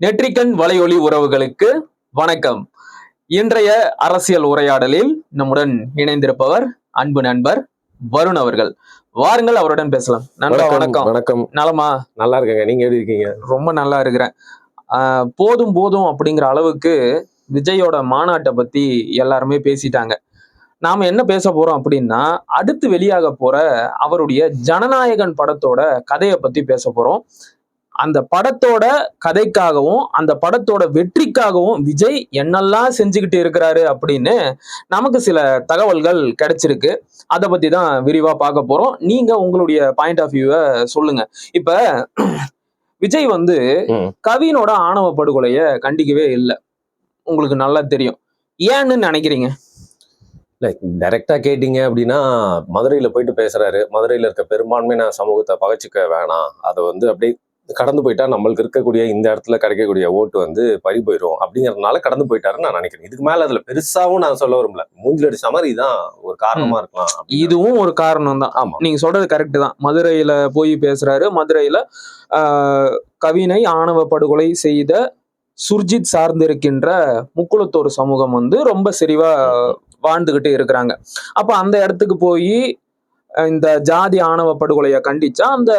நெற்றிக்கண் வலையொலி உறவுகளுக்கு வணக்கம். இன்றைய அரசியல் உரையாடலில் நம்முடன் இணைந்திருப்பவர் அன்பு நண்பர் வருண் அவர்கள். வாருங்கள் அவருடன் பேசலாம். நண்பா வணக்கம் வணக்கம். நலமா? நல்லா இருக்கேங்க. நீங்க எப்படி இருக்கீங்க? ரொம்ப நல்லா இருக்கிறேன். ஆஹ் போதும் போதும் அப்படிங்கிற அளவுக்கு விஜயோட மாநாட்டை பத்தி எல்லாருமே பேசிட்டாங்க. நாம என்ன பேச போறோம் அப்படின்னா அடுத்து வெளியாக போற அவருடைய ஜனநாயகன் படத்தோட கதையை பத்தி பேச போறோம். அந்த படத்தோட கதைக்காகவும் அந்த படத்தோட வெற்றிக்காகவும் விஜய் என்னெல்லாம் செஞ்சுக்கிட்டு இருக்கிறாரு அப்படின்னு நமக்கு சில தகவல்கள் கிடைச்சிருக்கு. அதை பத்தி தான் விரிவா பார்க்க போறோம். நீங்க உங்களுடைய பாயிண்ட் ஆஃப் வியூவை சொல்லுங்க. இப்ப விஜய் வந்து. கவினோட ஆணவ படுகொலைய கண்டிக்கவே இல்லை. உங்களுக்கு நல்லா தெரியும். ஏன்னு நினைக்கிறீங்க? இல்ல டைரக்டா கேட்டீங்க அப்படின்னா மதுரையில போயிட்டு பேசுறாரு. மதுரையில இருக்க பெரும்பான்மையான சமூகத்தை பகைச்சிக்க வேணாம். அதை வந்து அப்படியே கடந்து போயிட்டா நம்மளுக்கு இருக்கக்கூடிய இந்த இடத்துல கிடைக்கக்கூடிய ஓட்டு வந்து பறி போயிடும் அப்படிங்கறதுனால கடந்து போயிட்டாருன்னு நான் நினைக்கிறேன். இதுக்கு மேல அதுல பெருசாவும் நான் சொல்ல விரும்பல. மூஞ்சில் அடிச்ச மாதிரி இதான் ஒரு காரணமா இருக்கலாம். இதுவும் ஒரு காரணம் தான். ஆமா. நீங்க சொல்றது கரெக்ட் தான். மதுரையில போய் பேசுறாரு. மதுரையில கவினை ஆணவ படுகொலை செய்த சுர்ஜித் சார்ந்திருக்கின்ற முக்குளத்தோர் சமூகம் வந்து ரொம்ப செறிவா வாழ்ந்துகிட்டு இருக்கிறாங்க. அப்ப அந்த இடத்துக்கு போய் இந்த ஜாதி ஆணவ படுகொலையை கண்டிச்சா அந்த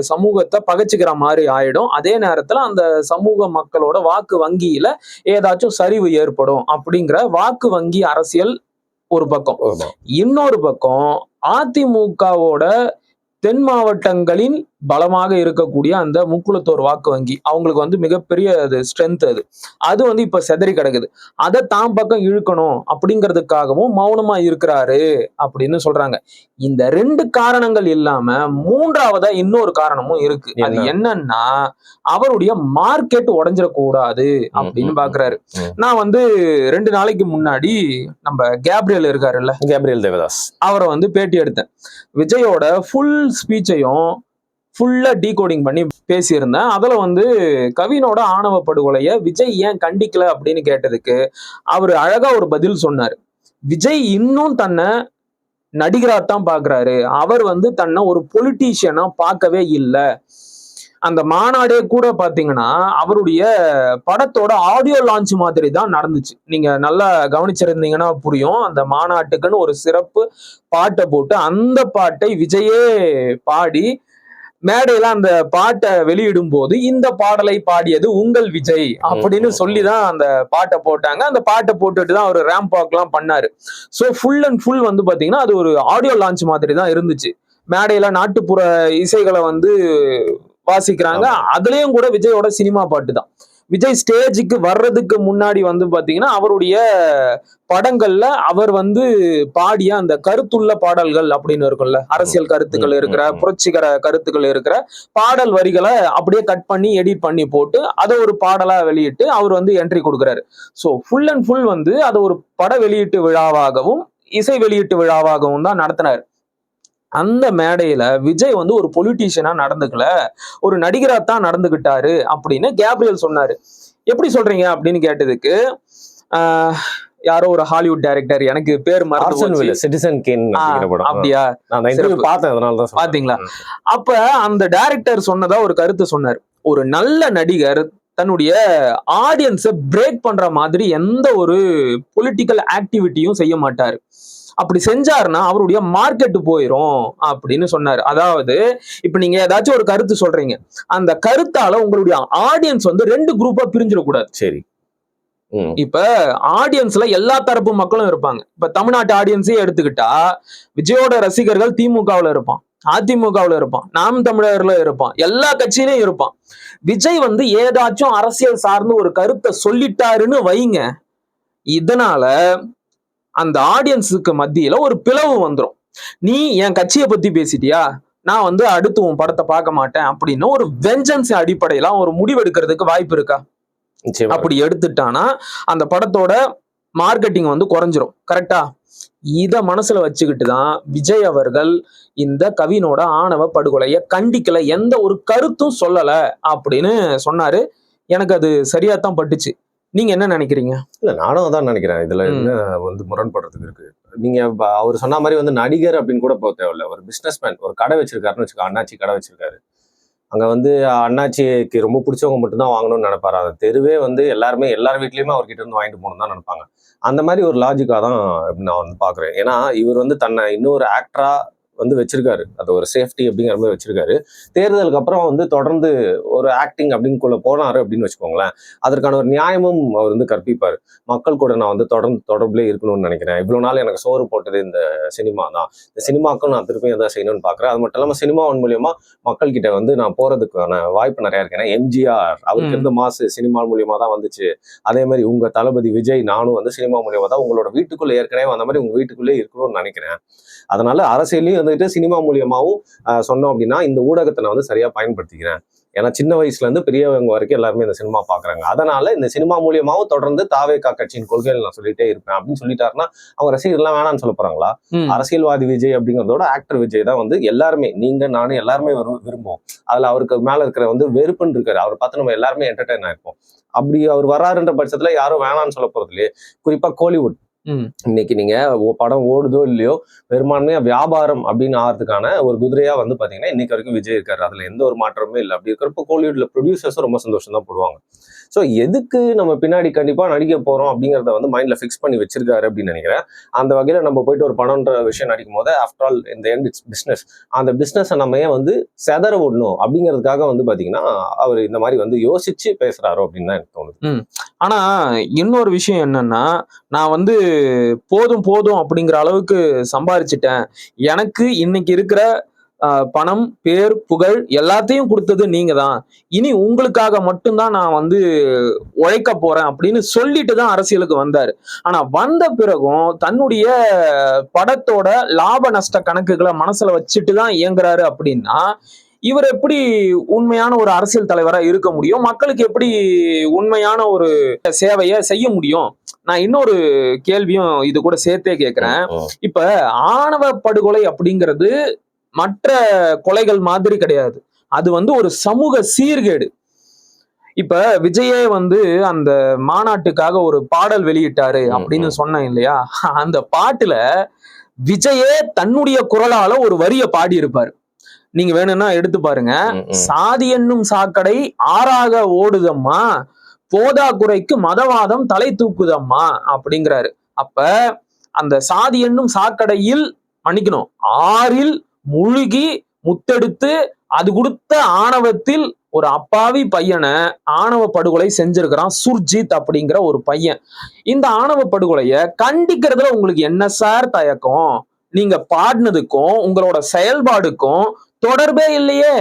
சமூகத்தை பகைச்சிக்கிற மாதிரி ஆயிடும் அதே நேரத்துல அந்த சமூக மக்களோட வாக்கு வங்கியில ஏதாச்சும் சரிவு ஏற்படும் அப்படிங்கிற வாக்கு வங்கி அரசியல் ஒரு பக்கம். இன்னொரு பக்கம் அதிமுகவோட தென் மாவட்டங்களின் பலமாக இருக்கக்கூடிய அந்த முக்குளத்தோர் வாக்கு வங்கி. அவங்களுக்கு வந்து மிகப்பெரிய அது ஸ்ட்ரென்த் அது. அது வந்து இப்ப செதறி கிடக்குது. அதை தான் பக்கம் இழுக்கணும் அப்படிங்கிறதுக்காகவும் மௌனமா இருக்கிறாரு அப்படின்னு சொல்றாங்க. இந்த ரெண்டு காரணங்கள் இல்லாம மூன்றாவதா இன்னொரு காரணமும் இருக்கு. அது என்ன? என்னன்னா அவருடைய மார்க்கெட் உடைஞ்சிடக்கூடாது அப்படின்னு பாக்குறாரு. நான் வந்து ரெண்டு நாளைக்கு முன்னாடி நம்ம கேப்ரியல் இருக்காருல்ல. கேப்ரியல் தேவதாஸ். அவரை வந்து பேட்டி எடுத்தேன். விஜயோட ஃபுல் ஸ்பீச்சையும் ஃபுல்லா டீகோடிங் பண்ணி பேசியிருந்தேன். அதுல வந்து கவினோட ஆணவ படுகொலையை விஜய் ஏன் கண்டிக்கல அப்படின்னு கேட்டதுக்கு அவர் அழகா ஒரு பதில் சொன்னார். விஜய் இன்னும் தன்னை நடிகராத்தான் பாக்குறாரு. அவர் வந்து தன்னை ஒரு பொலிட்டீஷியனா பார்க்கவே இல்லை. அந்த மாநாடே கூட பாத்தீங்கன்னா அவருடைய படத்தோட ஆடியோ லான்ச் மாதிரி தான் நடந்துச்சு. நீங்க நல்லா கவனிச்சிருந்தீங்கன்னா புரியும். அந்த மாநாட்டுக்குன்னு ஒரு சிறப்பு பாட்டை போட்டு அந்த பாட்டை விஜயே பாடி மேடையில அந்த பாட்டை வெளியிடும் போது இந்த பாடலை பாடியது உங்கள் விஜய் அப்படின்னு சொல்லி தான் அந்த பாட்டை போட்டாங்க. அந்த பாட்டை போட்டுட்டு தான் அவர் ரேம்ப் வாக்லாம் பண்ணாரு. ஸோ ஃபுல் அண்ட் ஃபுல் வந்து பாத்தீங்கன்னா அது ஒரு ஆடியோ லான்ச் மாதிரி தான் இருந்துச்சு. மேடையில நாட்டுப்புற இசைகளை வந்து வாசிக்கிறாங்க. அதுலயும் கூட விஜயோட சினிமா பாட்டு தான் விஜய் ஸ்டேஜுக்கு வர்றதுக்கு முன்னாடி வந்து பாத்தீங்கன்னா அவருடைய படங்கள்ல அவர் வந்து பாடிய அந்த கருத்துள்ள பாடல்கள் அப்படின்னு இருக்கும்ல. அரசியல் கருத்துக்கள் இருக்கிற. புரட்சிகர கருத்துக்கள் இருக்கிற பாடல் வரிகளை அப்படியே கட் பண்ணி எடிட் பண்ணி போட்டு அதை ஒரு பாடலா வெளியிட்டு அவர் வந்து என்ட்ரி கொடுக்குறாரு. ஸோ ஃபுல் அண்ட் ஃபுல் வந்து அதை ஒரு பட வெளியீட்டு விழாவாகவும் இசை வெளியீட்டு விழாவாகவும் தான் நடத்தினார். அந்த மேடையில விஜய் வந்து ஒரு பொலிட்டீஷியனா நடந்துக்கல. ஒரு நடிகரா தான் நடந்துகிட்டாரு அப்படின்னு கேப்ரியல் சொன்னாரு. எப்படி சொல்றீங்க அப்படின்னு கேட்டதுக்கு யாரோ ஒரு ஹாலிவுட் டைரக்டர் எனக்கு பேர் மறந்து சிட்டிசன் கேன் அப்படியா. பார்த்தேன் அதனால. பாத்தீங்களா. அப்ப அந்த டைரக்டர் சொன்னதா ஒரு கருத்து சொன்னார். ஒரு நல்ல நடிகர் தன்னுடைய ஆடியன்ஸை பிரேக் பண்ற மாதிரி எந்த ஒரு பொலிட்டிக்கல் ஆக்டிவிட்டியும் செய்ய மாட்டாரு. அப்படி செஞ்சாருன்னா அவருடைய மார்க்கெட் போயிரும் அப்படின்னு சொன்னாரு. அதாவது இப்ப நீங்க ஏதாச்சும் ஒரு கருத்து சொல்றீங்க. அந்த கருத்தால உங்களுடைய ஆடியன்ஸ் வந்து ரெண்டு குரூப்பா பிரிஞ்சிடக்கூடாது. சரி. இப்ப ஆடியன்ஸ்ல எல்லா தரப்பு மக்களும் இருப்பாங்க. இப்ப தமிழ்நாட்டு ஆடியன்ஸே எடுத்துக்கிட்டா விஜயோட ரசிகர்கள் திமுகவுல இருப்பான். அதிமுகவுல இருப்பான். நாம் தமிழர்ல இருப்பான். எல்லா கட்சியிலயும் இருப்பான். விஜய் வந்து ஏதாச்சும் அரசியல் சார்ந்து ஒரு கருத்தை சொல்லிட்டாருன்னு வைங்க. இதனால அந்த ஆடியன்ஸுக்கு மத்தியில ஒரு பிளவு வந்துரும். நீ என் கட்சியை பத்தி பேசிட்டியா? நான் வந்து அடுத்து உன் படத்தை பார்க்க மாட்டேன் அப்படின்னு ஒரு வெஞ்சன்ஸ் அடிப்படையில ஒரு முடிவெடுக்கிறதுக்கு வாய்ப்பு இருக்கா? அப்படி எடுத்துட்டானா அந்த படத்தோட மார்க்கெட்டிங் வந்து குறைஞ்சிரும். கரெக்டா இத மனசுல வச்சுக்கிட்டு தான் விஜய் அவர்கள் இந்த கவினோட ஆணவ படுகொலைய கண்டிக்கல எந்த ஒரு கருத்தும் சொல்லல அப்படின்னு சொன்னாரு. எனக்கு அது சரியா தான் பட்டுச்சு. நீங்க என்ன நினைக்கிறீங்க? இல்ல நானும் அதான் நினைக்கிறேன். இதுல. என்ன வந்து முரண்படுறதுக்கு இருக்கு. நீங்க அவர் சொன்ன மாதிரி வந்து நடிகர் அப்படின்னு கூட போக தேவையில்ல. ஒரு பிசினஸ் மேன் ஒரு கடை வச்சிருக்காருன்னு வச்சுக்கோ அண்ணாச்சி கடை வச்சிருக்காரு. அங்க வந்து அண்ணாச்சிக்கு ரொம்ப பிடிச்சவங்க மட்டும்தான் வாங்கணும்னு நினைப்பாரு. அந்த தெருவே வந்து எல்லாருமே எல்லார் வீட்லயுமே அவர்கிட்ட இருந்து வாங்கிட்டு போகணும் தான் நினைப்பாங்க. அந்த மாதிரி ஒரு லாஜிக்காக தான் நான் வந்து பாக்குறேன் ஏன்னா இவர் வந்து தன்னை இன்னொரு ஆக்டரா வந்து வச்சிருக்காரு. அது ஒரு சேஃப்டி அப்படிங்கிற மாதிரி வச்சிருக்காரு. தேர்தலுக்கு அப்புறம் வந்து தொடர்ந்து ஒரு ஆக்டிங் அப்படின்னுக்குள்ள போனாரு அப்படின்னு வச்சுக்கோங்களேன். அதற்கான ஒரு நியாயமும் அவர் வந்து கற்பிப்பார். மக்கள் கூட நான் வந்து தொடர்ந்து தொடர்புலேயே இருக்கணும்னு நினைக்கிறேன். இவ்வளவு நாள் எனக்கு சோறு போட்டது இந்த சினிமா தான். இந்த சினிமாக்கும் நான் திருப்பி எதாவது செய்யணும்னு பார்க்குறேன் அது மட்டும் இல்லாமல் சினிமாவின் மூலியமா மக்கள் கிட்ட வந்து நான் போறதுக்கான வாய்ப்பு நிறைய இருக்கு. ஏன்னா எம்ஜிஆர் அவருக்கு. இருந்த மாசு சினிமா மூலியமா தான் வந்துச்சு. அதே மாதிரி உங்க தளபதி விஜய் நானும் வந்து சினிமா மூலியமா தான் உங்களோட வீட்டுக்குள்ள ஏற்கனவே அந்த மாதிரி உங்க வீட்டுக்குள்ளே இருக்கணும்னு நினைக்கிறேன். அதனால அரசியலையும் வந்துட்டு சினிமா மூலியமாவும் ஆஹ், சொன்னோம் அப்படின்னா இந்த ஊடகத்தை நான் வந்து சரியா பயன்படுத்திக்கிறேன். ஏன்னா சின்ன வயசுல இருந்து பெரியவங்க வரைக்கும் எல்லாருமே இந்த சினிமா பாக்குறாங்க. அதனால இந்த சினிமா மூலியமாவும் தொடர்ந்து தாவேகா கட்சியின் கொள்கைகள் நான் சொல்லிட்டே இருப்பேன். அப்படின்னு சொல்லிட்டாருன்னா அவங்க ரசிகர்லாம் வேணாம்னு சொல்ல போறாங்களா. அரசியல்வாதி விஜய் அப்படிங்கிறதோட ஆக்டர் விஜய் தான் வந்து எல்லாருமே நீங்க நானும் எல்லாருமே விரும்- விரும்புவோம். அதுல அவருக்கு மேல இருக்கிற வந்து வெறுப்புன்னு இருக்காரு. அவரை பார்த்து நம்ம எல்லாருமே என்டர்டைன் ஆயிருப்போம். அப்படி அவர் வராருன்ற பட்சத்துல யாரும் வேணாம்னு சொல்ல போறது இல்லையே குறிப்பா கோலிவுட். இன்னைக்கு நீங்க படம் ஓடுதோ இல்லையோ பெரும்பான்மையா வியாபாரம் அப்படின்னு ஆகிறதுக்கான ஒரு குதிரையா வந்து பாத்தீங்கன்னா இன்னைக்கு வரைக்கும் விஜய் இருக்காரு. அதுல எந்த ஒரு மாற்றமுமே இல்லை. அப்படி இருக்கிறப்ப கோலிவுட்ல ப்ரொடியூசர்ஸும் ரொம்ப சந்தோஷம் தான் போடுவாங்க. ஸோ எதுக்கு நம்ம பின்னாடி கண்டிப்பா நடிக்க போறோம் அப்படிங்கறத வந்து மைண்ட்ல ஃபிக்ஸ் பண்ணி வச்சிருக்காரு அப்படின்னு நினைக்கிறேன். அந்த வகையில நம்ம போயிட்டு ஒரு படம்ன்ற விஷயம் நடிக்கும் போது ஆஃப்டர் ஆல் இந்த எண்ட் இட்ஸ் பிஸ்னஸ் அந்த பிஸ்னஸை நம்ம ஏன் வந்து செதற விடணும் அப்படிங்கிறதுக்காக வந்து பாத்தீங்கன்னா அவர் இந்த மாதிரி வந்து யோசிச்சு பேசுறாரோ அப்படின்னு தான் எனக்கு தோணுது. ஆனா இன்னொரு விஷயம் என்னன்னா நான் வந்து போதும் போதும் அப்படிங்கிற அளவுக்கு சம்பாரிச்சிட்டேன். எனக்கு இன்னைக்கு இருக்கிற பணம் பேர் புகழ் எல்லாத்தையும் கொடுத்தது நீங்க தான் இனி உங்களுக்காக மட்டும்தான் நான் வந்து உழைக்க போறேன் அப்படின்னு சொல்லிட்டு தான் அரசியலுக்கு வந்தாரு. ஆனா வந்த பிறகும் தன்னுடைய படத்தோட லாப நஷ்ட கணக்குகளை மனசுல வச்சுட்டு தான் இயங்குறாரு அப்படின்னா இவர் எப்படி உண்மையான ஒரு அரசியல் தலைவரா இருக்க முடியும்? மக்களுக்கு எப்படி உண்மையான ஒரு சேவையை செய்ய முடியும்? நான் இன்னொரு கேள்வியும் இது கூட சேர்த்தே கேட்கிறேன். இப்ப ஆணவ படுகொலை அப்படிங்கிறது மற்ற கொலைகள் மாதிரி கிடையாது. அது வந்து ஒரு சமூக சீர்கேடு. இப்ப விஜயே வந்து அந்த மாநாட்டுக்காக ஒரு பாடல் வெளியிட்டாரு அப்படின்னு. சொன்னேன் இல்லையா? அந்த பாட்டுல விஜயே தன்னுடைய குரலால ஒரு வரிய பாடி இருப்பாரு நீங்க வேணும்னா எடுத்து பாருங்க. சாதி என்னும் சாக்கடை ஆறாக ஓடுதம்மா. போதா குறைக்கு மதவாதம் தலை தூக்குதம்மா அப்படிங்கிறாரு. அப்ப அந்த சாதி என்னும் சாக்கடையில் மன்னிக்கணும். ஆறில் முழுகி முத்தெடுத்து அது கொடுத்த ஆணவத்தில் ஒரு அப்பாவி பையனை ஆணவ படுகொலை செஞ்சிருக்கிறான் சுர்ஜித் அப்படிங்கிற ஒரு பையன். இந்த ஆணவ படுகொலைய கண்டிக்கிறதுல உங்களுக்கு என்ன சார் தயக்கம்? நீங்க பாடினதுக்கும் உங்களோட செயல்பாடுக்கும் தொடர்பே இல்லையே.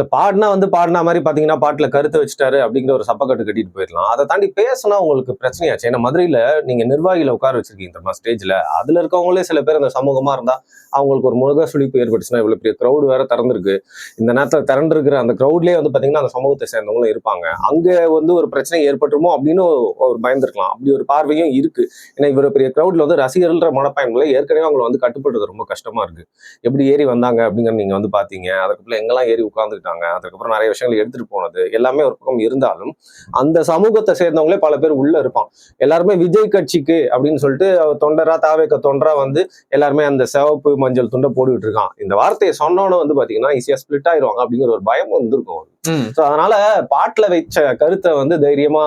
ஸோ பாடினா வந்து பாடினா மாதிரி பார்த்தீங்கன்னா பாட்டில் கருத்து வச்சுட்டாரு அப்படிங்கிற ஒரு சப்பக்கட்டு கட்டிட்டு போயிடலாம். அதை தாண்டி பேசினா உங்களுக்கு பிரச்சனையாச்சு. ஏன்னா மதுரையில் நீங்கள் நிர்வாகியில் உட்கார வச்சிருக்கீங்க தெரியுமா ஸ்டேஜில் அதில் இருக்கவங்களே சில பேர் அந்த சமூகமாக இருந்தால் அவங்களுக்கு ஒரு முழுக சுழிப்பு ஏற்பட்டுச்சுன்னா இவ்வளோ பெரிய க்ரௌடு வேற திறந்துருக்கு. இந்த நேரத்தில் திறந்துருக்கிற அந்த க்ரௌட்லேயே வந்து பார்த்தீங்கன்னா அந்த சமூகத்தை சேர்ந்தவங்களும் இருப்பாங்க. அங்கே வந்து ஒரு பிரச்சனை ஏற்பட்டுருமோ அப்படின்னு ஒரு பயந்துருக்கலாம். அப்படி ஒரு பார்வையும் இருக்கு. ஏன்னா இவ்வளோ பெரிய க்ரௌடில் வந்து ரசிகர்கள்ன்ற மனப்பயன்களை ஏற்கனவே அவங்களை வந்து கட்டுப்படுறது ரொம்ப கஷ்டமாக இருக்கு. எப்படி ஏறி வந்தாங்க அப்படிங்கிற நீங்கள் வந்து பார்த்தீங்க அதுக்கப்புறம் எங்கெல்லாம் ஏறி உட்காந்துக்கிட்டாங்க அதுக்கப்புறம் நிறைய விஷயங்கள் எடுத்துட்டு போனது. எல்லாமே ஒரு பக்கம் இருந்தாலும் அந்த சமூகத்தை சேர்ந்தவங்களே பல பேர் உள்ள இருப்பான். எல்லாருமே விஜய் கட்சிக்கு அப்படின்னு சொல்லிட்டு தொண்டரா தாவேக்க தொண்டரா வந்து எல்லாருமே அந்த சிவப்பு மஞ்சள் துண்டை போட்டுக்கிட்டு இருக்கான். இந்த வார்த்தையை சொன்னோன்னு வந்து பாத்தீங்கன்னா ஈஸியா ஸ்பிளிட் ஆயிருவாங்க அப்படிங்கிற ஒரு பயம் வந்திருக்கும் ஸோ அதனால பாட்டுல வச்ச கருத்தை வந்து தைரியமா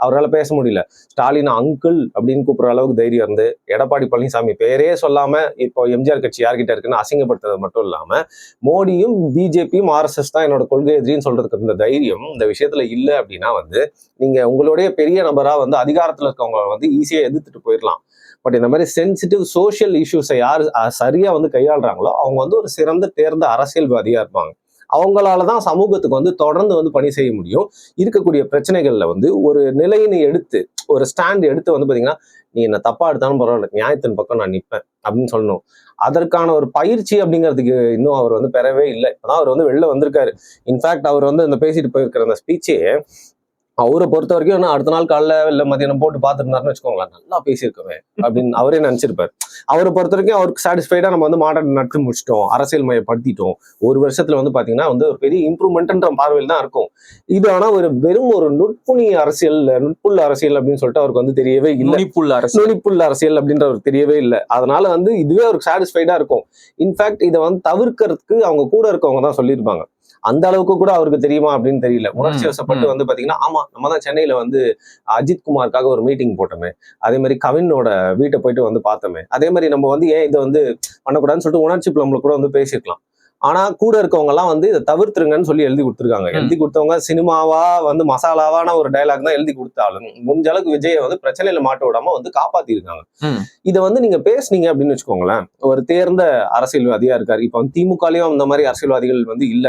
அவரால் பேச முடியல. ஸ்டாலின் அங்கிள் அப்படின்னு கூப்பிடுற அளவுக்கு தைரியம் இருந்து எடப்பாடி பழனிசாமி பேரே சொல்லாம இப்போ எம்ஜிஆர் கட்சி யார்கிட்ட இருக்குன்னு அசிங்கப்படுத்துறது மட்டும் இல்லாம மோடியும் பிஜேபியும் ஆர்எஸ்எஸ் தான் என்னோட கொள்கை எதிரின்னு சொல்றதுக்கு இருந்த தைரியம் இந்த விஷயத்துல இல்லை அப்படின்னா வந்து நீங்க உங்களுடைய பெரிய நபரா வந்து அதிகாரத்துல இருக்கவங்க வந்து ஈஸியா எதிர்த்துட்டு போயிடலாம். பட் இந்த மாதிரி சென்சிட்டிவ் சோஷியல் இஷ்யூஸை யார் சரியா வந்து கையாளுறாங்களோ அவங்க வந்து ஒரு சிறந்த தேர்ந்த அரசியல்வாதியா இருப்பாங்க. அவங்களால தான் சமூகத்துக்கு வந்து தொடர்ந்து வந்து பணி செய்ய முடியும். இருக்கக்கூடிய பிரச்சனைகளில் வந்து ஒரு நிலையினை எடுத்து ஒரு ஸ்டாண்ட் எடுத்து வந்து பார்த்தீங்கன்னா நீ என்ன தப்பா எடுத்தாலும் பரவாயில்ல நியாயத்தின் பக்கம் நான் நிற்பேன் அப்படின்னு சொல்லணும். அதற்கான ஒரு பயிற்சி அப்படிங்கிறதுக்கு இன்னும் அவர் வந்து பெறவே இல்லை. இப்போதான் அவர் வந்து வெளில வந்திருக்காரு. இன்ஃபேக்ட் அவர் வந்து அந்த பேசிட்டு போயிருக்கிற அந்த ஸ்பீச்சே அவரை பொறுத்த வரைக்கும் இன்னும் அடுத்த நாள் காலைல இல்ல மதியானம் போட்டு பார்த்துருந்தாருன்னு வச்சுக்கோங்களேன். நல்லா பேசியிருக்கோமே அப்படின்னு அவரே நினைச்சிருப்பாரு. அவரை பொறுத்த வரைக்கும் அவருக்கு சாட்டிஸ்ஃபைடா நம்ம வந்து மாநாடு நடத்தி முடிச்சிட்டோம் அரசியல் மயப்படுத்திட்டோம். ஒரு வருஷத்துல வந்து பாத்தீங்கன்னா வந்து ஒரு பெரிய இம்ப்ரூவ்மெண்ட்ன்ற பார்வையில் தான் இருக்கும். இது ஆனா ஒரு வெறும் ஒரு நுட்புணி அரசியல் நுட்புள்ள அரசியல் அப்படின்னு சொல்லிட்டு அவருக்கு வந்து தெரியவே இல்லை. நுனிப்புள்ள அரசு நுனிப்புள்ள அரசியல் அப்படின்ற அவருக்கு தெரியவே இல்லை. அதனால வந்து இதுவே அவருக்கு சாட்டிஸ்ஃபைடா இருக்கும். இன்ஃபேக்ட் இதை வந்து தவிர்க்கறதுக்கு அவங்க கூட இருக்கவங்க தான் சொல்லியிருப்பாங்க. அந்த அளவுக்கு கூட அவருக்கு தெரியுமா அப்படின்னு தெரியல. உணர்ச்சி வசப்பட்டு. வந்து பாத்தீங்கன்னா ஆமா நம்ம தான் சென்னையில வந்து அஜித் குமாருக்காக ஒரு மீட்டிங் போட்டோமே. அதே மாதிரி கவினோட வீட்டை போயிட்டு வந்து பார்த்தோமே. அதே மாதிரி நம்ம வந்து ஏன் இதை வந்து பண்ணக்கூடாதுன்னு சொல்லிட்டு உணர்ச்சி பிளம்ல கூட வந்து பேசியிருக்கலாம். ஆனா கூட இருக்கவங்க எல்லாம் வந்து இதை தவிர்த்துருங்கன்னு சொல்லி எழுதி கொடுத்துருக்காங்க. எழுதி கொடுத்தவங்க சினிமாவா வந்து மசாலாவான ஒரு டைலாக் தான் எழுதி கொடுத்தாலும் முடிஞ்ச அளவுக்கு விஜயை வந்து பிரச்சனையில மாட்ட விடாம வந்து காப்பாத்திருக்காங்க. இதை வந்து நீங்க பேசுனீங்க அப்படின்னு வச்சுக்கோங்களேன் ஒரு தேர்ந்த அரசியல்வாதியா இருக்காரு. இப்ப வந்து திமுகலயும் இந்த மாதிரி அரசியல்வாதிகள் வந்து இல்ல.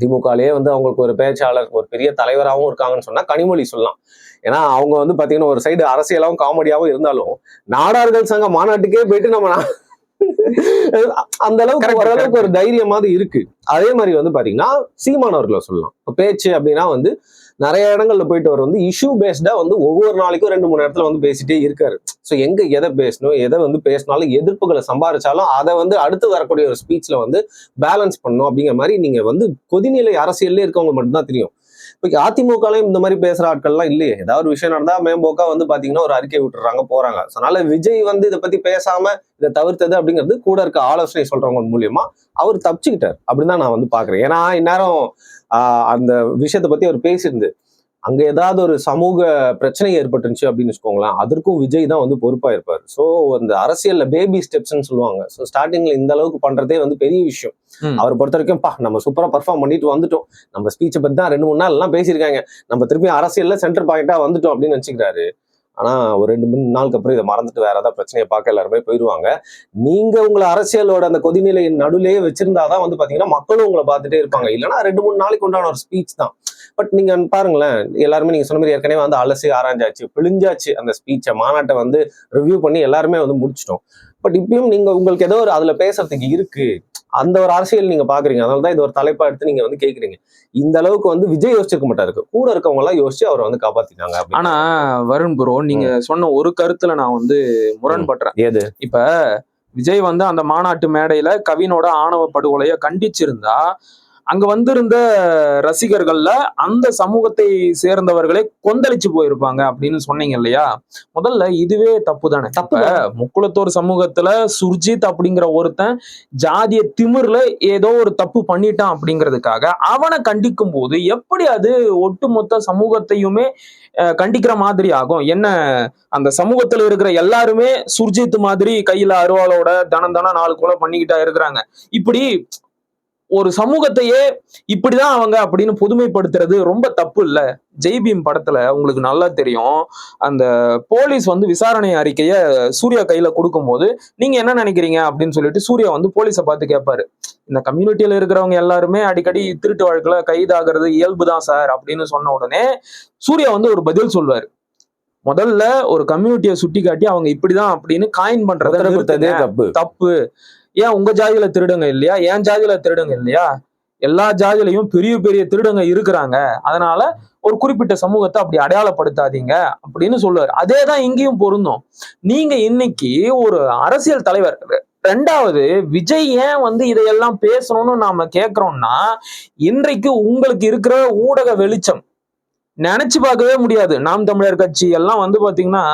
திமுகலயே வந்து அவங்களுக்கு ஒரு பேச்சாளர் ஒரு பெரிய தலைவராகவும் இருக்காங்கன்னு சொன்னா கனிமொழி சொல்லலாம். ஏன்னா அவங்க வந்து பாத்தீங்கன்னா ஒரு சைடு அரசியலாவும் காமெடியாவும் இருந்தாலும் நாடார்கள் சங்க மாநாட்டுக்கே போயிட்டு நம்ம அந்த அளவுக்கு ஓரளவுக்கு ஒரு தைரியமாவது இருக்கு. அதே மாதிரி வந்து பாத்தீங்கன்னா சீமானவர்களை சொல்லலாம். பேச்சு அப்படின்னா வந்து நிறைய இடங்கள்ல போயிட்டு அவர் வந்து இஷ்யூ பேஸ்டா வந்து ஒவ்வொரு நாளைக்கும் ரெண்டு மூணு இடத்துல வந்து பேசிட்டே இருக்காரு. ஸோ எங்க எதை பேசணும் எதை வந்து பேசினாலும் எதிர்ப்புகளை சம்பாரிச்சாலும் அதை வந்து அடுத்து வரக்கூடிய ஒரு ஸ்பீச்ல வந்து பேலன்ஸ் பண்ணணும் அப்படிங்கிற மாதிரி நீங்க வந்து கொதிநிலை அரசியல்லே இருக்கவங்க மட்டும்தான் தெரியும். இப்போ அதிமுகலையும் இந்த மாதிரி பேசுற ஆட்கள்லாம் இல்லையே. ஏதாவது ஒரு விஷயம் நடந்தா மேம்போக்கா வந்து பாத்தீங்கன்னா ஒரு அறிக்கை விட்டுறாங்க போறாங்க. அதனால விஜய் வந்து இதை பத்தி பேசாம இதை தவிர்த்தது அப்படிங்கிறது கூட இருக்க ஆலோசனை சொல்றவங்க மூலியமா அவர் தப்பிச்சுக்கிட்டார். அப்படின்னு தான் நான் வந்து பாக்குறேன். ஏன்னா இந்நேரம் அந்த விஷயத்தை பத்தி அவர் பேசியிருந்து அங்க ஏதாவது ஒரு சமூக பிரச்சனை ஏற்பட்டுருச்சு அப்படின்னு வச்சுக்கோங்களேன் அதற்கும் விஜய் தான் வந்து பொறுப்பா இருப்பார் ஸோ அந்த அரசியல்ல பேபி ஸ்டெப்ஸ்ன்னு சொல்லுவாங்க. ஸோ ஸ்டார்டிங்ல இந்த அளவுக்கு பண்றதே வந்து பெரிய விஷயம். அவரை பொறுத்த வரைக்கும் பா நம்ம சூப்பரா பர்ஃபார்ம் பண்ணிட்டு வந்துட்டோம். நம்ம ஸ்பீச்சை பத்தி தான் ரெண்டு மூணு நாள் எல்லாம் பேசியிருக்காங்க. நம்ம திருப்பி அரசியல்ல சென்டர் பாயிண்டா வந்துட்டோம் அப்படின்னு நினைச்சுக்கிறாரு. ஆனால் ஒரு ரெண்டு மூணு நாளுக்கு அப்புறம் இதை மறந்துட்டு வேற ஏதாவது பிரச்சனையை பார்க்க எல்லாருமே போயிடுவாங்க நீங்கள் உங்களை அரசியலோட அந்த கொதிநிலையின் நடுவிலேயே வச்சிருந்தா தான் வந்து பார்த்தீங்கன்னா மக்களும் உங்களை பார்த்துட்டே இருப்பாங்க. இல்லைன்னா ரெண்டு மூணு நாளைக்கு உண்டான ஒரு ஸ்பீச் தான். பட் நீங்கள் பாருங்களேன் எல்லாருமே நீங்கள் சொன்ன மாதிரி ஏற்கனவே வந்து அலசி ஆராய்ஞ்சாச்சு பிழிஞ்சாச்சு அந்த ஸ்பீச்சை மாநாட்டை வந்து ரிவ்யூ பண்ணி எல்லாருமே வந்து முடிச்சிட்டோம். பட் இப்பயும் நீங்கள் உங்களுக்கு ஏதோ ஒரு அதில் பேசுறதுக்கு இருக்குது அந்த ஒரு அரசியல் நீங்க பாக்குறீங்க. அதனால தான் இது ஒரு தலைப்பா எடுத்து நீங்க வந்து கேக்குறீங்க. இந்த அளவுக்கு வந்து விஜய் யோசிச்சிருக்க மாட்டாரு. கூட இருக்கவங்க எல்லாம் யோசிச்சு அவரை வந்து அப்படின்னு. ஆனா வருண் ப்ரோ நீங்க சொன்ன ஒரு கருத்துல நான் வந்து முரண்படுறேன். ஏது? இப்ப விஜய் வந்து அந்த மாநாட்டு மேடையில கவினோட ஆணவ படுகொலைய கண்டிச்சிருந்தா அங்க வந்திருந்த ரசிகர்கள்ல அந்த சமூகத்தை சேர்ந்தவர்களே கொந்தளிச்சு போயிருப்பாங்க அப்படின்னு சொன்னீங்க இல்லையா? முதல்ல இதுவே தப்பு தானே. தப்பு முக்குளத்தோர் சமூகத்துல சுர்ஜித் அப்படிங்கிற ஒருத்தன் ஜாதிய திமிர்ல ஏதோ ஒரு தப்பு பண்ணிட்டான் அப்படிங்கிறதுக்காக அவனை கண்டிக்கும் போது எப்படி அது ஒட்டுமொத்த சமூகத்தையுமே கண்டிக்கிற மாதிரி ஆகும்? என்ன அந்த சமூகத்துல இருக்கிற எல்லாருமே சுர்ஜித் மாதிரி கையில அருவாளோட தனம் தனம் நாலு கொலை பண்ணிக்கிட்டா இருக்கிறாங்க. இப்படி ஒரு சமூகத்தையே இப்படிதான் அவங்க அப்படின்னு பொதுமைப்படுத்துறது ரொம்ப தப்பு இல்ல. ஜெய்பீம் படத்துல உங்களுக்கு நல்லா தெரியும். அந்த போலீஸ் வந்து விசாரணை அறிக்கைய சூர்யா கையில கொடுக்கும்போது நீங்க என்ன நினைக்கிறீங்க? அப்படின்னு சொல்லிட்டு சூர்யா வந்து போலீஸை பார்த்து கேட்பாரு. இந்த கம்யூனிட்டியில இருக்கிறவங்க எல்லாருமே அடிக்கடி திருட்டு வழக்குல கைதாகிறது இயல்புதான் சார் அப்படின்னு சொன்ன உடனே சூர்யா வந்து ஒரு பதில் சொல்வாரு. முதல்ல ஒரு கம்யூனிட்டியை சுட்டி காட்டி அவங்க இப்படிதான் அப்படின்னு காயின் பண்றத. தப்பு. தப்பு. ஏன் உங்க ஜாதியில திருடுங்க இல்லையா? என் ஜாதியில திருடுங்க இல்லையா? எல்லா ஜாதியிலையும் பெரிய பெரிய திருடங்க இருக்கிறாங்க. அதனால ஒரு குறிப்பிட்ட சமூகத்தை அப்படி அடையாளப்படுத்தாதீங்க அப்படின்னு சொல்லுவார். அதே தான் இங்கேயும் பொருந்தும். நீங்க இன்னைக்கு ஒரு அரசியல் தலைவர் ரெண்டாவது விஜய் ஏன் வந்து இதையெல்லாம் பேசணும்னு நாம கேக்குறோம்னா இன்றைக்கு உங்களுக்கு இருக்கிற ஊடக வெளிச்சம் நினைச்சு பார்க்கவே முடியாது. நாம் தமிழர் கட்சி எல்லாம் வந்து பாத்தீங்கன்னா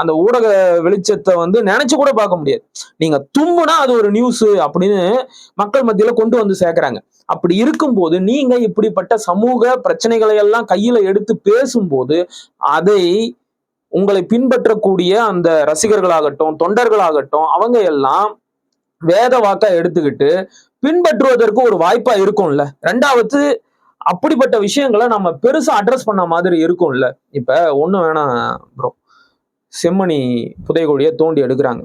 அந்த ஊடக வெளிச்சத்தை வந்து நினைச்சு கூட பார்க்க முடியாது. நீங்க தும்புனா அது ஒரு நியூஸ் அப்படின்னு மக்கள் மத்தியில கொண்டு வந்து சேர்க்கிறாங்க. அப்படி இருக்கும்போது நீங்க இப்படிப்பட்ட சமூக பிரச்சனைகளை எல்லாம் கையில எடுத்து பேசும்போது அதை உங்களை பின்பற்றக்கூடிய அந்த ரசிகர்களாகட்டும் தொண்டர்களாகட்டும் அவங்க எல்லாம் வேத வாக்கா எடுத்துக்கிட்டு பின்பற்றுவதற்கு ஒரு வாய்ப்பா இருக்கும்ல. ரெண்டாவது அப்படிப்பட்ட விஷயங்களை நம்ம பெருசா அட்ரஸ் பண்ண மாதிரி இருக்கும்ல. இப்ப ஒண்ணு வேணாம் ப்ரோ செம்மணி புதைகுழிய தோண்டி எடுக்கிறாங்க.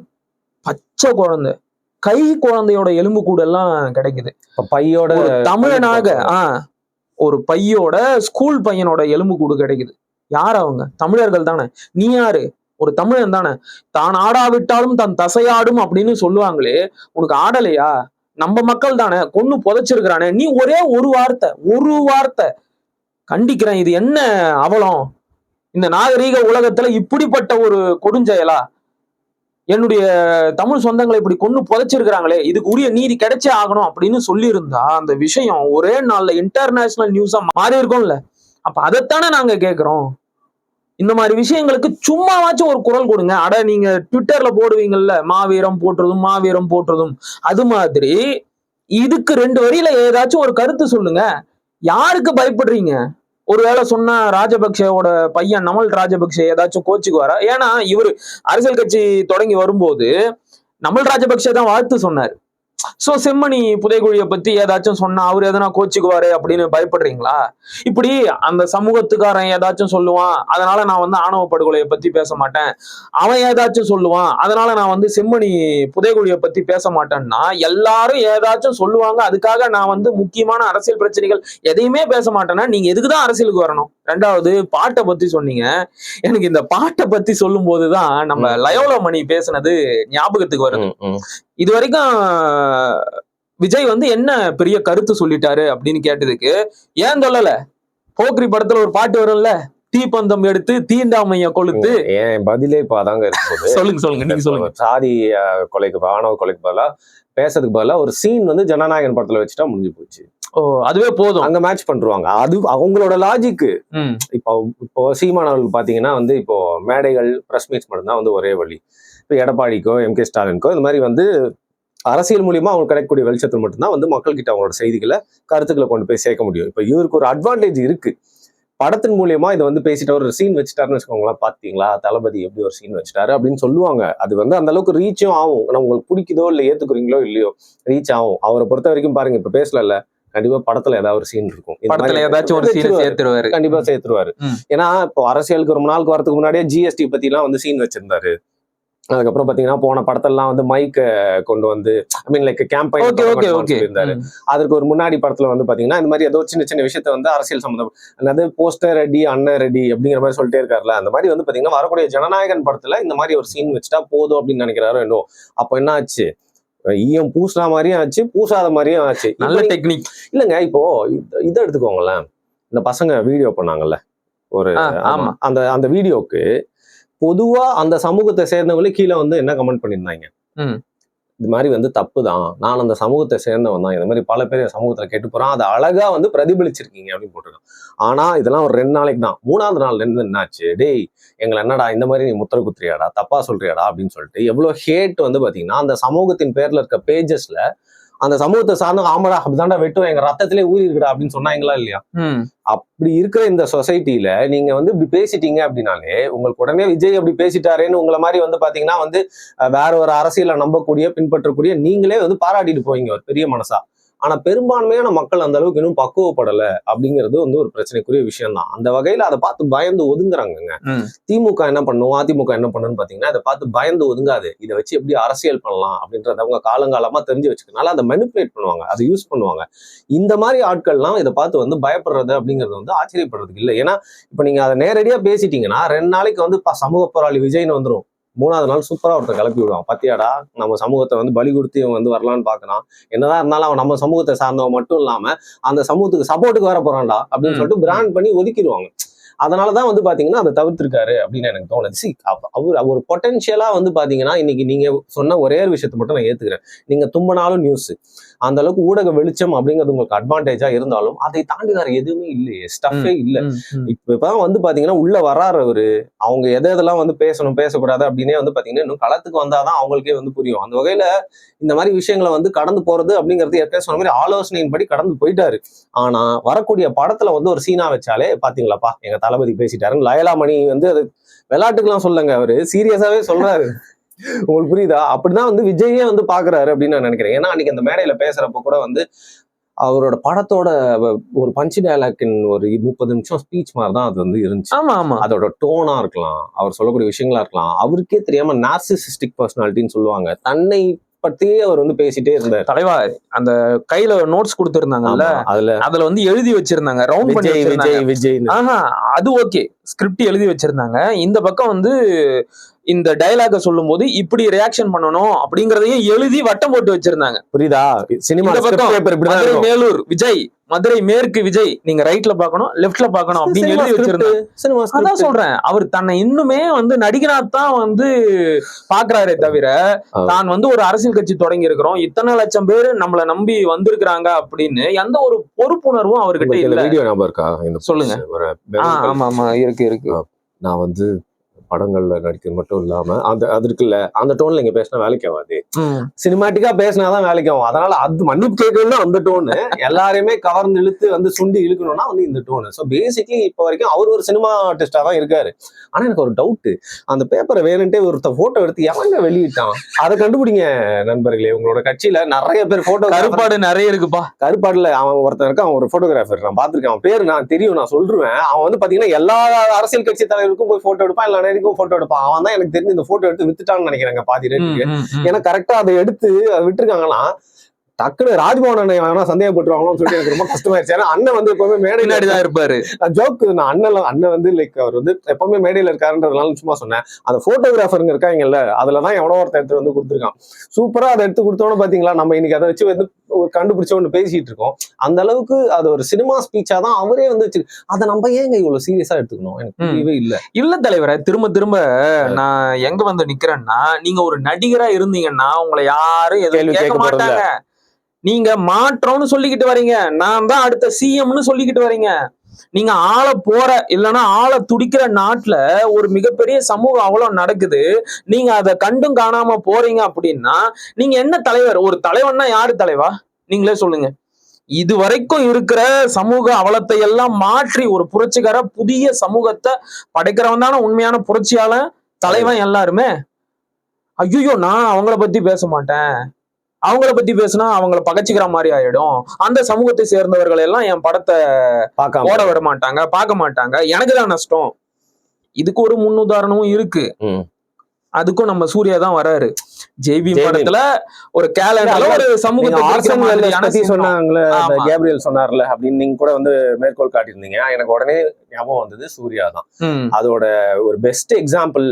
பச்சை குழந்தை. கை குழந்தையோட எலும்பு கூட எல்லாம் கிடைக்குது. பையோட தமிழனாக ஆ ஒரு பையோட ஸ்கூல் பையனோட எலும்பு கூடு கிடைக்குது. யார் அவங்க? தமிழர்கள் தானே. நீ யாரு? ஒரு தமிழன் தானே. தான் ஆடாவிட்டாலும் தன் தசையாடும் அப்படின்னு சொல்லுவாங்களே உனக்கு ஆடலையா? நம்ம மக்கள் தானே கொண்டு புதைச்சிருக்கிறானே. நீ ஒரே ஒரு வார்த்தை ஒரு வார்த்தை கண்டிக்கிறேன். இது என்ன அவலம்? இந்த நாகரீக உலகத்துல இப்படிப்பட்ட ஒரு கொடுஞ்செயலா? என்னுடைய தமிழ் சொந்தங்களை இப்படி கொண்டு புதைச்சிருக்கிறாங்களே இதுக்கு உரிய நீதி கிடைச்சே ஆகணும் அப்படின்னு சொல்லியிருந்தா அந்த விஷயம் ஒரே நாள்ல இன்டர்நேஷனல் நியூஸா மாறி இருக்கும்ல அப்ப அதைத்தானே நாங்க கேட்கிறோம் இந்த மாதிரி விஷயங்களுக்கு சும்மாவாச்சும் ஒரு குரல் கொடுங்க. அட நீங்க ட்விட்டர்ல போடுவீங்கல்ல மாவீரம் போட்டுறதும் மாவீரம் போட்டுறதும். அது மாதிரி இதுக்கு ரெண்டு வரியில ஏதாச்சும் ஒரு கருத்து சொல்லுங்க. யாருக்கு பயப்படுறீங்க? ஒருவேளை சொன்னா ராஜபக்சேவோட பையன் நமல் ராஜபக்சே ஏதாச்சும் கோச்சுக்கு கோச்சுக்குவாரா? ஏன்னா இவர் அரசியல் கட்சி தொடங்கி வரும்போது நமல் ராஜபக்சே தான் வாழ்த்து சொன்னார். சோ செம்மணி புதைகுழியை பத்தி ஏதாச்சும் சொன்னா அவர் எதனா கோச்சுக்குவாரு அப்படின்னு பயப்படுறீங்களா? இப்படி அந்த சமூகத்துக்காரன் ஏதாச்சும் சொல்லுவான் அதனால நான் வந்து ஆணவ படுகொலையை பத்தி பேச மாட்டேன். அவன் ஏதாச்சும் சொல்லுவான் அதனால நான் வந்து செம்மணி புதைகுழியை பத்தி பேச மாட்டேன்னா எல்லாரும் ஏதாச்சும் சொல்லுவாங்க. அதுக்காக நான் வந்து முக்கியமான அரசியல் பிரச்சனைகள் எதையுமே பேச மாட்டேன்னா நீங்க எதுக்குதான் அரசியலுக்கு வரணும்? ரெண்டாவது பாட்டை பத்தி சொன்னீங்க. எனக்கு இந்த பாட்டை பத்தி சொல்லும் போதுதான் நம்ம. லயோலா மணி பேசுனது ஞாபகத்துக்கு வருது. இது வரைக்கும் விஜய் வந்து என்ன பெரிய கருத்து சொல்லிட்டாரு அப்படின்னு கேட்டதுக்கு ஏன் சொல்லல? போக்ரி படத்துல ஒரு பாட்டு வரும்ல? தீப்பந்தம் எடுத்து தீண்டாமைய கொளுத்து. என் பதிலே இப்ப அதாங்க சொல்லுங்க சொல்லுங்க நீங்க சொல்லுங்க. சாதி கொலைக்கு ஆணவ கொலைக்கு பதிலா பேசுறதுக்கு பதிலா ஒரு சீன் வந்து ஜனநாயகன் படத்துல வச்சுட்டா முடிஞ்சு போச்சு. ஓ அதுவே போதும். அங்க மேட்ச் பண்ருவாங்க. அது அவங்களோட லாஜிக்கு இப்போ இப்போ சீமான் அவர்களுக்கு பாத்தீங்கன்னா வந்து இப்போ மேடைகள் பிரஸ் மீட்ஸ் மட்டும்தான் வந்து ஒரே வழி. இப்போ எடப்பாடிக்கோ எம் கே ஸ்டாலினுக்கோ இந்த மாதிரி வந்து அரசியல் மூலியமா அவங்களுக்கு கிடைக்கக்கூடிய வெளிச்சத்தில் மட்டும்தான் வந்து மக்கள்கிட்ட அவங்களோட செய்திகளை கருத்துக்களை கொண்டு போய் சேர்க்க முடியும். இப்போ இவருக்கு ஒரு அட்வான்டேஜ் இருக்கு. படத்தின் மூலியமா இதை வந்து பேசிட்டு ஒரு சீன் வச்சுட்டாருன்னு வச்சுக்கோங்களேன். பாத்தீங்களா? தளபதி எப்படி ஒரு சீன் வச்சுட்டாரு அப்படின்னு சொல்லுவாங்க. அது வந்து அந்த அளவுக்கு ரீச்சும் ஆகும். ஆனா உங்களுக்கு பிடிக்குதோ இல்லை ஏத்துக்குறீங்களோ இல்லையோ ரீச் ஆகும். அவரை பொறுத்த வரைக்கும் பாருங்க இப்ப பேசல கண்டிப்பா படத்துல ஏதாவது ஒரு சீன் இருக்கும். படத்துல ஏதாச்சும் ஒரு சீன். சேர்த்துருவாரு. கண்டிப்பா சேர்த்துருவாரு. ஏன்னா இப்போ அரசியலுக்கு ரொம்ப நாளுக்கு வரதுக்கு முன்னாடியே ஜிஎஸ்டி பத்தி எல்லாம் வந்து சீன் வச்சிருந்தாரு. அதுக்கப்புறம் பாத்தீங்கன்னா போன படத்தெல்லாம் வந்து மைக்க கொண்டு வந்து ஐ மீன் லைக் கேம்பெயின் இருந்தாரு அதற்கு ஒரு முன்னாடி படத்துல வந்து பாத்தீங்கன்னா இந்த மாதிரி ஏதோ சின்ன சின்ன விஷயத்த வந்து அரசியல் சம்மந்தம் அதாவது போஸ்டர் ரெடி அண்ணன் ரெடி அப்படிங்கிற மாதிரி சொல்லிட்டே இருக்காருல்ல அந்த மாதிரி வந்து பாத்தீங்கன்னா வரக்கூடிய ஜனநாயகன் படத்துல இந்த மாதிரி ஒரு சீன் வச்சுட்டா போதும் அப்படின்னு நினைக்கிறாரோ என்னோ அப்போ என்ன ஆச்சு? ஈயம் பூசினா மாதிரியும் ஆச்சு பூசாத மாதிரியும் ஆச்சு. நல்ல டெக்னிக் இல்லைங்க இப்போ இத- எடுத்துக்கோங்களேன். இந்த பசங்க வீடியோ பண்ணாங்கல்ல ஒரு ஆமா. அந்த அந்த வீடியோக்கு பொதுவா அந்த சமூகத்தை சேர்ந்தவங்களே கீழே வந்து என்ன கமெண்ட் பண்ணியிருந்தாங்க? ம். இது மாதிரி வந்து தப்பு தான் நான் அந்த சமூகத்தை சேர்ந்தவன் தான். இந்த மாதிரி பல பேர் சமூகத்துல கேட்டு போறான். அதை அழகா வந்து பிரதிபலிச்சிருக்கீங்க அப்படின்னு போட்டிருக்கான். ஆனா இதெல்லாம் ஒரு ரெண்டு நாளைக்கு தான். மூணாவது நாள்ல இருந்து என்னாச்சு? டேய் எங்களை என்னடா இந்த மாதிரி நீ முத்திர குத்துறியாடா? தப்பா சொல்றியாடா? அப்படின்னு சொல்லிட்டு எவ்வளவு ஹேட் வந்து பாத்தீங்கன்னா அந்த சமூகத்தின் பேர்ல இருக்க பேஜஸ்ல அந்த சமூகத்தை சார்ந்தவங்க ஆமாடா அப்படிதான்டா வெட்டும் எங்க ரத்தத்திலே ஊறி இருக்குடா அப்படின்னு சொன்னாங்களா இல்லையா? அப்படி இருக்கிற இந்த சொசைட்டில நீங்க வந்து இப்படி பேசிட்டீங்க அப்படின்னாலே உங்களுக்கு உடனே விஜய் அப்படி பேசிட்டாரேன்னு உங்களை மாதிரி வந்து பாத்தீங்கன்னா வந்து வேற ஒரு அரசியலை நம்பக்கூடிய பின்பற்றக்கூடிய நீங்களே வந்து பாராட்டிட்டு போவீங்க ஒரு பெரிய மனசா. ஆனா பெரும்பான்மையான மக்கள் அந்த அளவுக்கு இன்னும் பக்குவப்படல அப்படிங்கிறது வந்து ஒரு பிரச்சனைக்குரிய விஷயம் தான் அந்த வகையில அதை பார்த்து பயந்து ஒதுங்குறாங்கங்க. திமுக என்ன பண்ணும் அதிமுக என்ன பண்ணுன்னு பாத்தீங்கன்னா அதை பார்த்து பயந்து ஒதுங்காது. இதை வச்சு எப்படி அரசியல் பண்ணலாம் அப்படின்றத அவங்க காலங்காலமா தெரிஞ்சு வச்சுக்கனால அதை மெனிப்புலேட் பண்ணுவாங்க அதை யூஸ் பண்ணுவாங்க. இந்த மாதிரி ஆட்கள்லாம் இதை பார்த்து வந்து பயப்படுறது அப்படிங்கிறது வந்து ஆச்சரியப்படுறதுக்கு இல்லை. ஏன்னா இப்போ நீங்க அதை நேரடியா பேசிட்டீங்கன்னா ரெண்டு நாளைக்கு வந்து சமூக போராளி விஜய்னு வந்துரும். மூணாவது நாள் சூப்பரா ஒருத்தர் கிளப்பி விடுவான். பத்தியாடா நம்ம சமூகத்தை வந்து பலி கொடுத்து இவன் வந்து வரலான்னு பார்க்கறான் என்னதான் இருந்தாலும் அவன் நம்ம சமூகத்தை சார்ந்தவன் மட்டும் இல்லாம அந்த சமூகத்துக்கு சப்போர்ட்டுக்கு வர போறான்டா அப்படின்னு. சொல்லிட்டு பிராண்ட் பண்ணி ஒதுக்கிடுவாங்க. அதனாலதான் வந்து பாத்தீங்கன்னா அதை தவிர்த்திருக்காரு அப்படின்னு எனக்கு தோணுது. சி அவர் அவர் பொட்டன்ஷியலா வந்து பாத்தீங்கன்னா இன்னைக்கு நீங்க சொன்ன ஒரே ஒரு விஷயத்தை மட்டும் நான் ஏத்துக்கிறேன். நீங்க தும்பினாலும் நியூஸ் அந்த அளவுக்கு ஊடக வெளிச்சம் அப்படிங்கிறது உங்களுக்கு அட்வான்டேஜா இருந்தாலும் அதை தாண்டி வேற எதுவுமே இல்லையே. ஸ்டஃபே இல்ல. இப்ப இப்பதான் வந்து பாத்தீங்கன்னா உள்ள வராரு அவரு அவங்க எதை எதெல்லாம் வந்து பேசணும் பேசக்கூடாது அப்படின்னே வந்து பாத்தீங்கன்னா இன்னும் களத்துக்கு வந்தாதான் அவங்களுக்கே வந்து புரியும். அந்த வகையில இந்த மாதிரி விஷயங்களை வந்து கடந்து போறது அப்படிங்கிறது ஏற்கனவே சொன்ன மாதிரி ஆலோசனையின்படி கடந்து போயிட்டாரு. ஆனா வரக்கூடிய படத்துல வந்து ஒரு சீனா வச்சாலே பாத்தீங்களாப்பா எங்க தளபதி பேசிட்டாருன்னு லயலாமணி வந்து அது விளையாட்டுக்கெல்லாம் சொல்லுங்க அவரு. சீரியஸாவே சொல்றாரு. உங்களுக்கு புரியுதா? அப்படிதான் வந்து விஜயே வந்து பாக்குறாரு அப்படின்னு நான் நினைக்கிறேன். ஏன்னா அன்னைக்கு அந்த மேடையில பேசுறப்ப கூட வந்து அவரோட படத்தோட ஒரு பஞ்சு டயலாக்கின் ஒரு முப்பது நிமிஷம் ஸ்பீச் மாதிரி தான் அது வந்து இருந்துச்சு. ஆமா ஆமா. அதோட டோனா இருக்கலாம் அவர் சொல்லக்கூடிய விஷயங்களா இருக்கலாம். அவருக்கே தெரியாம நார்சிசிஸ்டிக் பர்சனாலிட்டின்னு சொல்லுவாங்க. தன்னை பத்தியே அவர் வந்து பேசிட்டே இருந்தார். தலைவா அந்த கையில நோட்ஸ் கொடுத்திருந்தாங்கல்ல? அதுல அதுல வந்து எழுதி வச்சிருந்தாங்க. ரவுண்ட் பண்ணி விஜய் விஜய் ஆஹா அது ஓகே ஸ்கிரிப்ட் எழுதி வச்சிருந்தாங்க. இந்த பக்கம் வந்து இந்த டயலாக சொல்லும்போது இப்படி ரியாக்ஷன் பண்ணணும் அப்படிங்கறதையும் எழுதி வட்டம் போட்டு வச்சிருந்தாங்க புரியுதா சினிமா. மேலூர் விஜய் மதுரை மேற்கு விஜய் நீங்க ரைட்ல பார்க்கணும் லெஃப்ட்ல பார்க்கணும் அப்படின்னு எழுதி சினிமா அதான். சொல்றேன் அவர் தன்னை இன்னுமே வந்து நடிகனாத்தான் வந்து பாக்குறாரே தவிர. தான் வந்து ஒரு அரசியல் கட்சி தொடங்கி இருக்கிறோம் இத்தனை லட்சம் பேர் நம்மள நம்பி வந்திருக்கிறாங்க அப்படின்னு எந்த ஒரு பொறுப்புணர்வும் அவர்கிட்ட இல்ல வீடியோ ஞாபகம் இருக்கா சொல்லுங்க. ஆமா ஆமா இருக்கு இருக்கு நான் வந்து படங்கள்ல நடிக்கிறது மட்டும் இல்லாம அந்த அது இருக்குல்ல அந்த டோன்ல இங்க பேசினா வேலைக்கு ஆகாது. சினிமாட்டிக்கா பேசினாதான் வேலைக்கு ஆகும். அதனால அது மன்னிப்பு கேட்கணும்னா அந்த டோனு எல்லாரையுமே கவர்ந்து இழுத்து வந்து சுண்டி இழுக்கணும்னா வந்து இந்த டோனு ஸோ பேசிக்லி இப்போ வரைக்கும் அவர் ஒரு சினிமா ஆர்டிஸ்டா தான் இருக்காரு. ஆனா எனக்கு ஒரு டவுட் அந்த பேப்பரை வேணுன்ட்டே ஒருத்த போட்டோ எடுத்து எவங்க வெளியிட்டான். அதை கண்டுபிடிங்க நண்பர்களே. உங்களோட கட்சியில நிறைய பேர் போட்டோ கருப்பாடு நிறைய இருக்குப்பா. கருப்பாடுல அவன் ஒருத்தன் இருக்கான் அவன் ஒரு போட்டோகிராஃபர் நான் பார்த்திருக்கேன். அவன் பேர் நான் தெரியும் நான் சொல்றேன். அவன் வந்து பாத்தீங்கன்னா எல்லா அரசியல் கட்சி தலைவருக்கும் போய் போட்டோ எடுப்பான் எல்லா நேருக்கும் போட்டோ எடுப்பான். அவன் தான் எனக்கு தெரிஞ்சு இந்த போட்டோ எடுத்து வித்துட்டான்னு நினைக்கிறாங்க பாதி ரேட்டுக்கு. ஏன்னா கரெக்டா அதை எடுத்து விட்டுருக்காங்கன்னா டக்குனு ராஜ்பவன் அண்ணன் வேணா சந்தேகப்பட்டுருவாங்களோன்னு சொல்லிட்டு எனக்கு ரொம்ப கஷ்டமாயிருச்சு. ஏன்னா அண்ணன் வந்து எப்பவுமே மேடையில பின்னாடிதான் இருப்பாரு. ஜோக் நான் அண்ணன் அண்ணன் வந்து லைக் அவர் வந்து எப்பவுமே மேடையில இருக்காருன்றதுனால சும்மா சொன்னேன். அந்த போட்டோகிராஃபருங்க இருக்காங்கல்ல அதுலதான் எவனோ ஒருத்தன் எடுத்து வந்து கொடுத்துருக்கான். சூப்பரா அதை எடுத்து கொடுத்தோன்னு பாத்தீங்களா நம்ம இன்னைக்கு அதை வச்சு வந்து ஒரு கண்டுபிடிச்ச ஒன்று பேசிட்டு இருக்கோம். அந்த அளவுக்கு அது ஒரு சினிமா ஸ்பீச்சா தான் அவரே வந்து வச்சு அதை நம்ம ஏங்க இவ்வளவு சீரியஸா எடுத்துக்கணும்? எனக்கு. புரியவே இல்ல. இல்ல தலைவரே திரும்ப திரும்ப நான் எங்க வந்து நிக்கிறேன்னா நீங்க ஒரு நடிகரா இருந்தீங்கன்னா உங்களை யாரும் எதுவும் கேட்க. மாட்டாங்க. நீங்க மாற்றம்னு சொல்லிக்கிட்டு வரீங்க. நான் தான் அடுத்த சிஎம்னு சொல்லிக்கிட்டு வரீங்க. நீங்க ஆள போற இல்லைன்னா ஆள துடிக்கிற நாட்டுல ஒரு மிகப்பெரிய சமூகம் அவ்வளவு நடக்குது. நீங்க அதை கண்டும் காணாம போறீங்க அப்படின்னா நீங்க என்ன தலைவர்? ஒரு தலைவன்னா யாரு தலைவா? நீங்களே சொல்லுங்க. இது வரைக்கும் இருக்கிற சமூக அவலத்தை எல்லாம் மாற்றி ஒரு புரட்சிகர புதிய சமூகத்தை படைக்கிறவன் தானே உண்மையான புரட்சியாளன் தலைவன் எல்லாருமே. ஐயோ நான் அவங்கள பத்தி பேச மாட்டேன். அவங்கள பத்தி பேசினா அவங்கள பகச்சிக்கிற மாதிரி ஆயிடும் அந்த சமூகத்தை சேர்ந்தவர்கள் எல்லாம் என் படத்தை பார்க்காம ஓட விட மாட்டாங்க பார்க்க மாட்டாங்க எனக்கு தான் நஷ்டம் இதுக்கு ஒரு முன்னுதாரணமும் இருக்கு. அதுக்கும் நம்ம சூர்யா தான் வராரு ஜெய்பீம். படத்துல ஒரு கேலண்டர்ல ஒரு சமூகத்தை. சொன்னாங்களே. கேப்ரியல் சொன்னார்ல அப்படின்னு நீங்க கூட வந்து மேற்கோள் காட்டியிருந்தீங்க எனக்கு உடனே ஞாபகம் வந்தது சூர்யா தான். அதோட ஒரு பெஸ்ட் எக்ஸாம்பிள்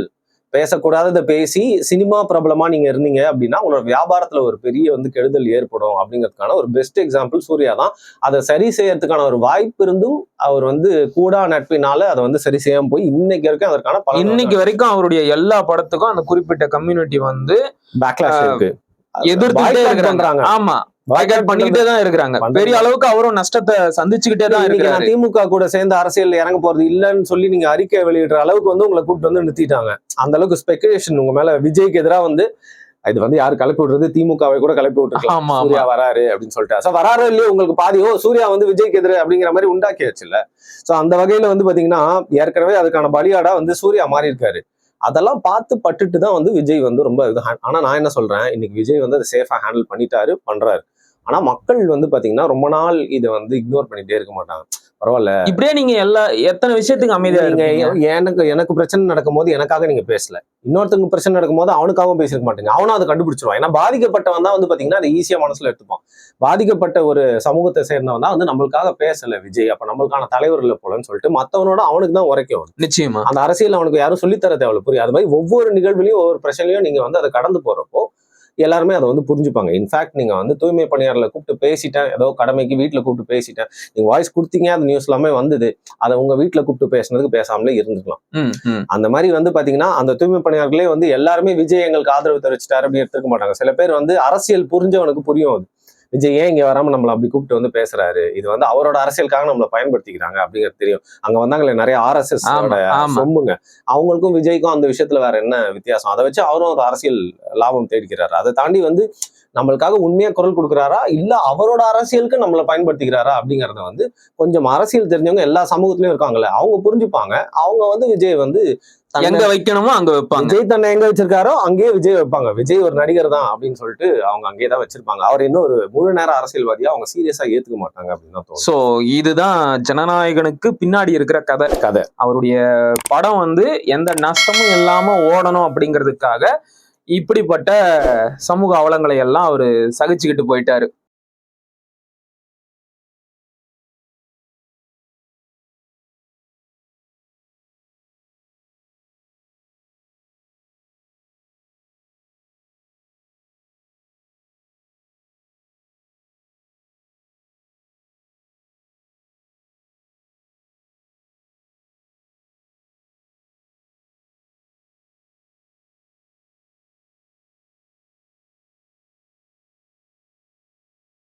பேசக்கூடாததை பேசி சினிமா பிரபலமா நீங்க இருந்தீங்க அப்படின்னா உங்களோட வியாபாரத்துல ஒரு பெரிய வந்து கெடுதல் ஏற்படும் அப்படிங்கிறதுக்கான ஒரு பெஸ்ட் எக்ஸாம்பிள் சூர்யா தான். அதை சரி செய்யறதுக்கான ஒரு வாய்ப்பு இருந்தும் அவர் வந்து கூடா நட்பினால அதை வந்து சரி செய்யாம போய் இன்னைக்கு வரைக்கும் அதற்கான இன்னைக்கு வரைக்கும் அவருடைய எல்லா படத்துக்கும் அந்த குறிப்பிட்ட கம்யூனிட்டி வந்து பேக்லாஷ் இருக்கு. பண்றாங்க. ஆமா. பாய்காட் பண்ணிக்கிட்டே தான் இருக்கிறாங்க. பெரிய அளவுக்கு அவரும் நஷ்டத்தை சந்திச்சுக்கிட்டே தான் இருக்கிறாரு. திமுக கூட சேர்ந்து அரசியல் இறங்க போறது இல்லைன்னு சொல்லி நீங்க அறிக்கை வெளியிடுற அளவுக்கு வந்து உங்களை கூப்பிட்டு வந்து நிறுத்திட்டாங்க. அந்த அளவுக்கு ஸ்பெகுலேஷன் உங்க மேல விஜய்க்கு எதிரா வந்து இது வந்து யாரு கிளப்பி விடுறது? திமுகவை கூட கிளப்பி விட்டுருக்கலாம். சூர்யா வராரு அப்படின்னு சொல்லிட்டு. So, வராரோ இல்லையோ உங்களுக்கு பாதி ஓ சூர்யா வந்து விஜய்க்கு எதிர அப்படிங்கிற மாதிரி உண்டாக்கியாச்சுல்ல சோ அந்த வகையில வந்து பாத்தீங்கன்னா ஏற்கனவே அதுக்கான பலியாடா வந்து சூர்யா மாறி இருக்காரு அதெல்லாம் பார்த்து பட்டுட்டு தான் வந்து விஜய் வந்து ரொம்ப இது ஆனா நான் என்ன சொல்றேன் இன்னைக்கு விஜய் வந்து அதை சேஃபா ஹேண்டில் பண்ணிட்டாரு பண்றாரு. ஆனா மக்கள் வந்து பாத்தீங்கன்னா ரொம்ப நாள் இதை வந்து இக்னோர் பண்ணிட்டே இருக்க மாட்டாங்க. பரவாயில்ல. இப்படியே நீங்க எல்லா எத்தனை விஷயத்துக்கு அமைதியா நீங்க எனக்கு எனக்கு பிரச்சனை நடக்கும்போது எனக்காக நீங்க பேசல. இன்னொருத்தங்க பிரச்சனை நடக்கும்போது அவனுக்காக பேசிருக்க மாட்டீங்க. அவனும் அதை கண்டுபிடிச்சிருவான். ஏன்னா பாதிக்கப்பட்டவன் தான் வந்து பாத்தீங்கன்னா அதை ஈஸியா மனசுல எடுத்துப்பான். பாதிக்கப்பட்ட ஒரு சமூகத்தை சேர்ந்தவன் தான் வந்து நம்மளுக்காக பேசல விஜய். அப்ப நம்மளுக்கான தலைவர் இல்ல போலன்னு சொல்லிட்டு மத்தவனோட அவனுக்கு தான் உரைக்கும் நிச்சயமா. அந்த அரசியல் அவனுக்கு யாரும் சொல்லித்தர தேவையில்ல. புரியும் அது மாதிரி ஒவ்வொரு நிகழ்வுலையும் ஒவ்வொரு பிரச்சனையும் நீங்க வந்து அதை கடந்து போறப்போ எல்லாருமே அதை வந்து புரிஞ்சுப்பாங்க. இன்ஃபேக்ட் நீங்க வந்து தூய்மை பணியாளர்ல கூப்பிட்டு பேசிட்டேன். ஏதோ கடமைக்கு வீட்டுல கூப்பிட்டு பேசிட்டேன். நீங்க வாய்ஸ் கொடுத்தீங்க அந்த நியூஸ் எல்லாமே வந்தது. அதை உங்க வீட்டுல கூப்பிட்டு பேசுனதுக்கு பேசாமலே இருந்துக்கலாம். அந்த மாதிரி வந்து பாத்தீங்கன்னா அந்த தூய்மை பணியாளர்களே வந்து எல்லாருமே விஜய் எங்களுக்கு ஆதரவு தெரிவிச்சிட்டாரு அப்படின்னு எடுத்துக்க மாட்டாங்க. சில பேர் வந்து அரசியல் புரிஞ்சவனுக்கு புரியும் அது. விஜய் ஏன் இங்க வராம நம்மள அப்படி கூப்பிட்டு வந்து பேசுறாரு? இது வந்து அவரோட அரசியலுக்காக நம்மள பயன்படுத்திக்கிறாங்க அப்படிங்கிறது தெரியும். அங்க வந்தாங்களே நிறைய ஆர்எஸ்எஸ் சொம்புங்க. அவங்களுக்கும் விஜய்க்கும் அந்த விஷயத்துல வேற என்ன வித்தியாசம்? அதை வச்சு அவரும் ஒரு அரசியல் லாபம் தேடிக்கிறாரு. அதை தாண்டி வந்து நம்மளுக்காக உண்மையா குரல் கொடுக்குறாரா? இல்ல அவரோட அரசியலுக்கு நம்மளை பயன்படுத்திக்கிறாரா? அப்படிங்கறத வந்து கொஞ்சம் அரசியல் தெரிஞ்சவங்க எல்லா சமூகத்திலயும் இருக்காங்கல்ல அவங்க புரிஞ்சுப்பாங்க. அவங்க வந்து விஜய் வந்து எங்க வைக்கணுமோ அங்க வைப்பாங்க. விஜய் தன்னை எங்க வச்சிருக்காரோ அங்கேயே விஜய் வைப்பாங்க. விஜய் ஒரு நடிகர் தான் அப்படின்னு சொல்லிட்டு அவங்க அங்கேயே தான் வச்சிருப்பாங்க. அவர் இன்னும் ஒரு முழு நேர அரசியல்வாதியா அவங்க சீரியஸா ஏத்துக்க மாட்டாங்க அப்படின்னு சோ இதுதான் ஜனநாயகனுக்கு பின்னாடி இருக்கிற கதை. கதை. அவருடைய படம் வந்து எந்த நஷ்டமும் இல்லாம ஓடணும் அப்படிங்கிறதுக்காக இப்படிப்பட்ட சமூக அவலங்களை எல்லாம் அவரு சகிச்சுக்கிட்டு போயிட்டாரு.